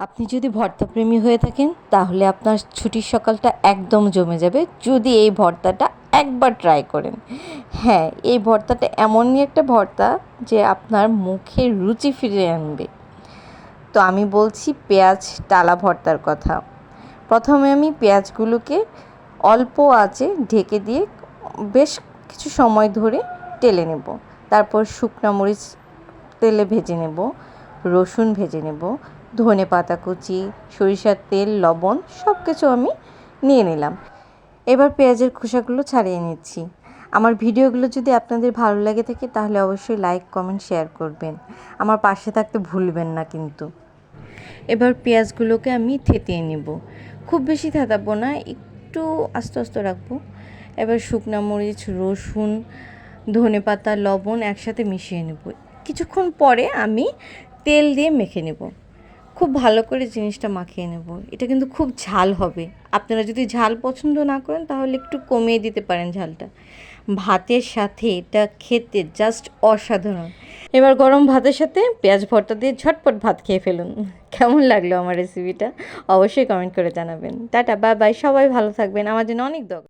আপনি যদি ভর্তাপ্রেমী হয়ে থাকেন, তাহলে আপনার ছুটির সকালটা একদম জমে যাবে যদি এই ভর্তাটা একবার ট্রাই করেন। হ্যাঁ এই ভর্তাটা এমনই একটা ভর্তা যে আপনার মুখে রুচি ফিরে আনবে। তো আমি বলছি পেঁয়াজ টালা ভর্তার কথা। প্রথমে আমি পেঁয়াজগুলোকে অল্প আঁচে ঢেকে দিয়ে বেশ কিছু সময় ধরে টেলে নেব। তারপর শুকনা মরিচ তেলে ভেজে নেব, রসুন ভেজে নেব ধনে পাতা কুচি, সরিষার তেল, লবণ সব কিছু আমি নিয়ে নিলাম। এবার পেঁয়াজের খোসাগুলো ছাড়িয়ে নিচ্ছি। আমার ভিডিওগুলো যদি আপনাদের ভালো লাগে থাকে তাহলে অবশ্যই লাইক কমেন্ট শেয়ার করবেন। আমার পাশে থাকতে ভুলবেন না কিন্তু। এবার পেঁয়াজগুলোকে আমি থেতিয়ে নেব। খুব বেশি থেতাবো না, একটু আস্তে আস্তে রাখব। এবার শুকনা মরিচ, রসুন, ধনে পাতা, লবণ একসাথে মিশিয়ে নেব। কিছুক্ষণ পরে আমি তেল দিয়ে মেখে নেব। খুব ভালো করে জিনিসটা মাখিয়ে নেব। এটা কিন্তু খুব ঝাল হবে। আপনারা যদি ঝাল পছন্দ না করেন, তাহলে একটু কমিয়ে দিতে পারেন ঝালটা। ভাতের সাথে এটা খেতে জাস্ট অসাধারণ। এবার গরম ভাতের সাথে পেঁয়াজ ভর্তা দিয়ে ঝটপট ভাত খেয়ে ফেলুন। কেমন লাগল আমার রেসিপিটা অবশ্যই কমেন্ট করে জানাবেন। টাটা বাই বাই সবাই ভালো থাকবেন। আমার জন্য অনেক দরকার